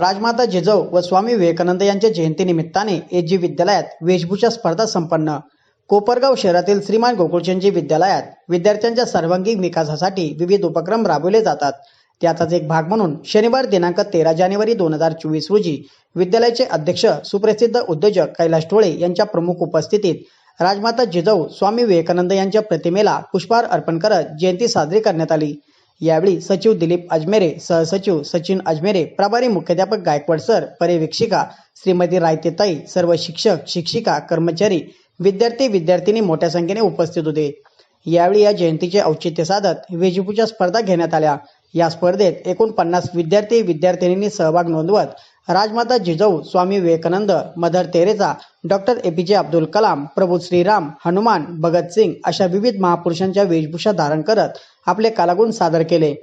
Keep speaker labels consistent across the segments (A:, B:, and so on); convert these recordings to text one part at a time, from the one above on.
A: राजमाता जिजाऊ व स्वामी विवेकानंद यांच्या जयंतीनिमित्ताने H G विद्यालयात वेशभूषा स्पर्धा संपन्न. कोपरगाव शहरातील श्रीमान गोकुळचंदजी विद्यालयात विद्यार्थ्यांच्या सर्वांगीण विकासासाठी विविध उपक्रम राबवले जातात. त्याचाच एक भाग म्हणून शनिवार दिनांक तेरा जानेवारी दोन हजार चोवीस रोजी विद्यालयाचे अध्यक्ष सुप्रसिद्ध उद्योजक कैलाश टोळे यांच्या प्रमुख उपस्थितीत राजमाता जिजाऊ स्वामी विवेकानंद यांच्या प्रतिमेला पुष्पहार अर्पण करत जयंती साजरी करण्यात आली. यावेळी सचिव दिलीप अजमेरे सहसचिव सचिन अजमेरे प्रभारी मुख्याध्यापक गायकवाड सर पर्यवेक्षिका श्रीमती रायतेताई सर्व शिक्षक शिक्षिका कर्मचारी विद्यार्थी विद्यार्थिनी मोठ्या संख्येने उपस्थित होते. यावेळी या जयंतीचे औचित्य साधत वेजपूच्या स्पर्धा घेण्यात आल्या. या स्पर्धेत एकूण पन्नास विद्यार्थी विद्यार्थिनींनी सहभाग नोंदवत Rajmata Jijau Swami Vivekananda mother Teresa doctor A P J Abdul Kalam प्रभू श्रीराम हनुमान भगतसिंग अशा विविध महापुरुषांच्या वेशभूषा धारण करत आपले कलागुण सादर केले.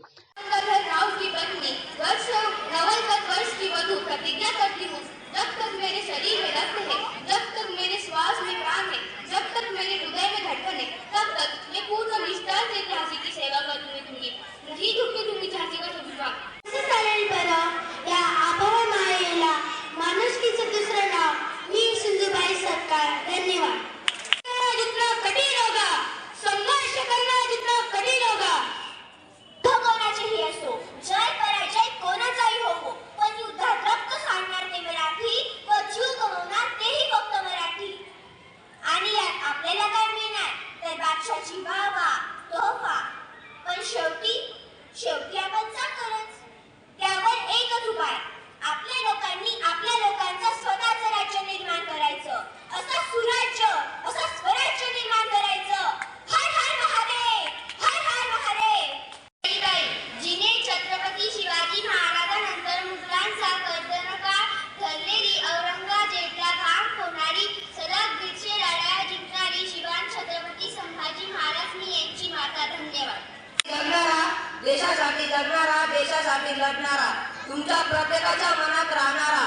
B: देशासाठी जगणारा देशासाठी लढणारा तुमच्या प्रत्येकाच्या मनात राहणारा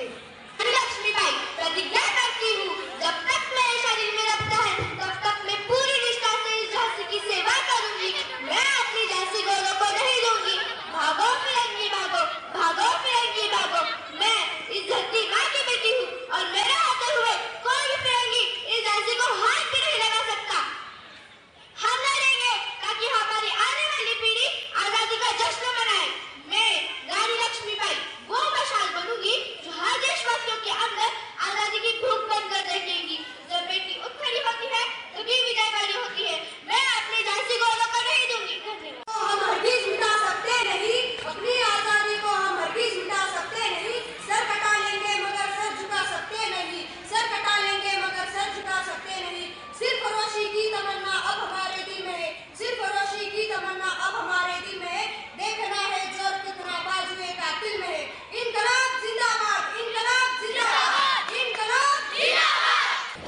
C: Hey.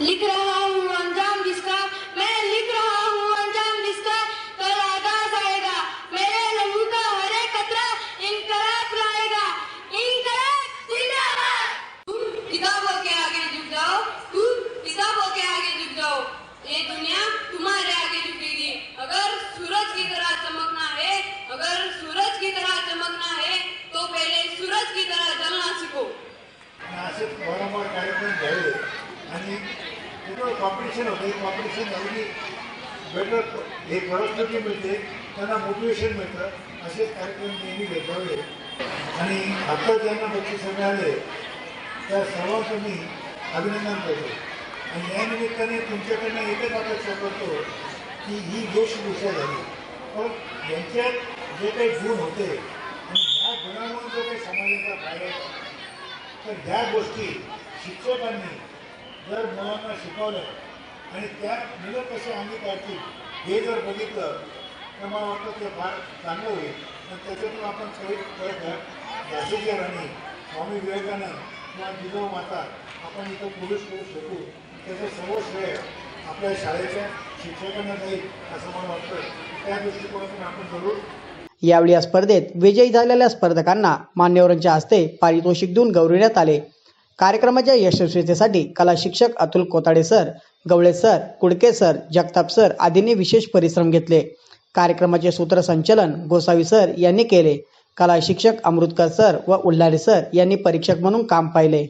C: Ligra कॉम्पिटिशन होतं कॉम्पिटिशन झालं की बेटर हे प्रॉडक्टिव्हिटी मिळते त्यांना मोटिवेशन मिळतं असे कार्यक्रम नेहमी घेतावे आणि आता ज्यांना बक्षीस मिळाले त्या सर्वांचं मी अभिनंदन करतो. आणि या निमित्ताने तुमच्याकडनं एकच अपेक्षा करतो की ही वेशभूषा झाली. पण यांच्यात जे काही गुण होते आणि ह्या गुणांमुळे जो काही समाजाचा फायदा तर ह्या गोष्टी शिक्षकांनी जर मुलांना शिकवलं आणि त्या मुलं कसे आम्ही काढतील हे जर बघितलं तर मला वाटतं ते फार चांगलं होईल. आणि त्याच्यातून आपण सगळे प्रयत्न झाशीच्या राणी स्वामी विवेकानंद किंवा जिजाऊ माता आपण इथं पुरुष करू शकू. त्याचं सर्व श्रेय आपल्या शाळेच्या शिक्षकांना जाईल असं मला वाटतं. त्या दृष्टिकोनातून आपण जरूर
A: यावेळी या स्पर्धेत विजयी झालेल्या स्पर्धकांना मान्यवरांच्या हस्ते पारितोषिक देऊन गौरविण्यात आले. कार्यक्रमाच्या यशस्वीतेसाठी कला शिक्षक Atul Kotade sir Gawale sir Kudke sir Jagtap sir आदींनी विशेष परिश्रम घेतले. कार्यक्रमाचे सूत्रसंचलन गोसावी सर यांनी केले. कला शिक्षक अमृतकर सर व उल्हारे सर यांनी परीक्षक म्हणून काम पाहिले.